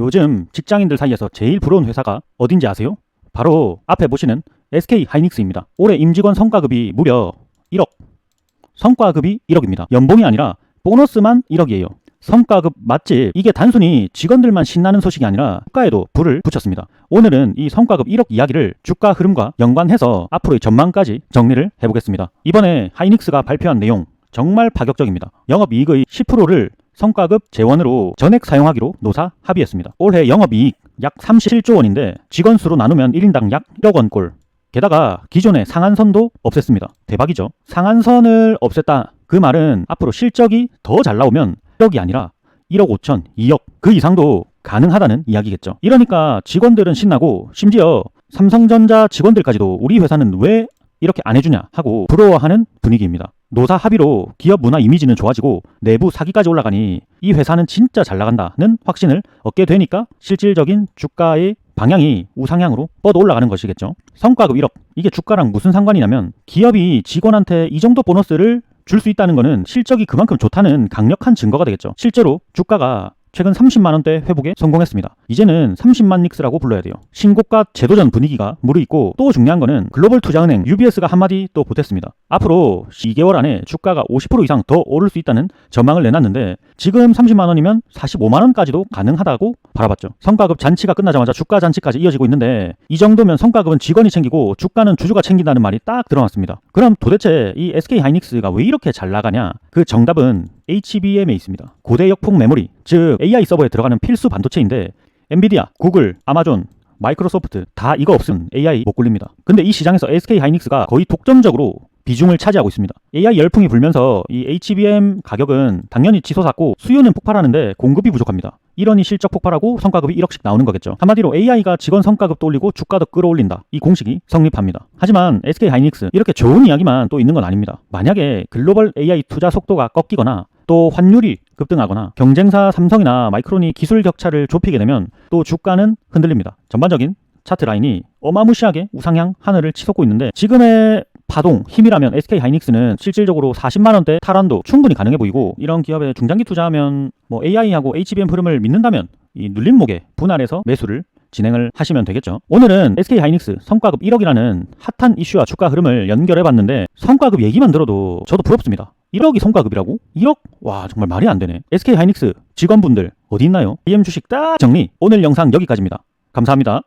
요즘 직장인들 사이에서 제일 부러운 회사가 어딘지 아세요? 바로 앞에 보시는 SK 하이닉스입니다. 올해 임직원 성과급이 무려 1억. 성과급이 1억입니다. 연봉이 아니라 보너스만 1억이에요. 성과급 맞지? 이게 단순히 직원들만 신나는 소식이 아니라 주가에도 불을 붙였습니다. 오늘은 이 성과급 1억 이야기를 주가 흐름과 연관해서 앞으로의 전망까지 정리를 해보겠습니다. 이번에 하이닉스가 발표한 내용 정말 파격적입니다. 영업이익의 10%를 성과급 재원으로 전액 사용하기로 노사 합의했습니다. 올해 영업이익 약 37조 원인데 직원 수로 나누면 1인당 약 1억 원꼴. 게다가 기존의 상한선도 없앴습니다. 대박이죠. 상한선을 없앴다. 그 말은 앞으로 실적이 더 잘 나오면 1억이 아니라 1억 5천, 2억 그 이상도 가능하다는 이야기겠죠. 이러니까 직원들은 신나고 심지어 삼성전자 직원들까지도 우리 회사는 왜 이렇게 안 해주냐 하고 부러워하는 분위기입니다. 노사 합의로 기업 문화 이미지는 좋아지고 내부 사기까지 올라가니 이 회사는 진짜 잘 나간다는 확신을 얻게 되니까 실질적인 주가의 방향이 우상향으로 뻗어 올라가는 것이겠죠. 성과급 1억. 이게 주가랑 무슨 상관이냐면 기업이 직원한테 이 정도 보너스를 줄 수 있다는 것은 실적이 그만큼 좋다는 강력한 증거가 되겠죠. 실제로 주가가 최근 30만 원대 회복에 성공했습니다. 이제는 30만 닉스라고 불러야 돼요. 신고가 제도전 분위기가 무르익고 또 중요한 거는 글로벌 투자은행 UBS가 한마디 또 보탰습니다. 앞으로 2개월 안에 주가가 50% 이상 더 오를 수 있다는 전망을 내놨는데 지금 30만 원이면 45만 원까지도 가능하다고 바라봤죠. 성과급 잔치가 끝나자마자 주가 잔치까지 이어지고 있는데 이 정도면 성과급은 직원이 챙기고 주가는 주주가 챙긴다는 말이 딱 들어갔습니다. 그럼 도대체 이 SK 하이닉스가 왜 이렇게 잘 나가냐? 그 정답은 HBM에 있습니다. 고대 역폭 메모리, 즉 AI 서버에 들어가는 필수 반도체인데 엔비디아, 구글, 아마존, 마이크로소프트 다 이거 없으면 AI 못 굴립니다. 근데 이 시장에서 SK 하이닉스가 거의 독점적으로 비중을 차지하고 있습니다. AI 열풍이 불면서 이 HBM 가격은 당연히 치솟았고 수요는 폭발하는데 공급이 부족합니다. 이러니 실적 폭발하고 성과급이 1억씩 나오는 거겠죠. 한마디로 AI가 직원 성과급도 올리고 주가도 끌어올린다. 이 공식이 성립합니다. 하지만 SK 하이닉스 이렇게 좋은 이야기만 또 있는 건 아닙니다. 만약에 글로벌 AI 투자 속도가 꺾이거나 또 환율이 급등하거나 경쟁사 삼성이나 마이크론이 기술 격차를 좁히게 되면 또 주가는 흔들립니다. 전반적인 차트 라인이 어마무시하게 우상향 하늘을 치솟고 있는데 지금의 파동, 힘이라면 SK 하이닉스는 실질적으로 40만 원대 탈환도 충분히 가능해 보이고 이런 기업에 중장기 투자하면 뭐 AI하고 HBM 흐름을 믿는다면 이 눌림목에 분할해서 매수를 진행을 하시면 되겠죠. 오늘은 SK 하이닉스 성과급 1억이라는 핫한 이슈와 주가 흐름을 연결해 봤는데 성과급 얘기만 들어도 저도 부럽습니다. 1억이 성과급이라고? 1억? 와 정말 말이 안 되네. SK 하이닉스 직원분들 어디 있나요? BM 주식 딱 정리. 오늘 영상 여기까지입니다. 감사합니다.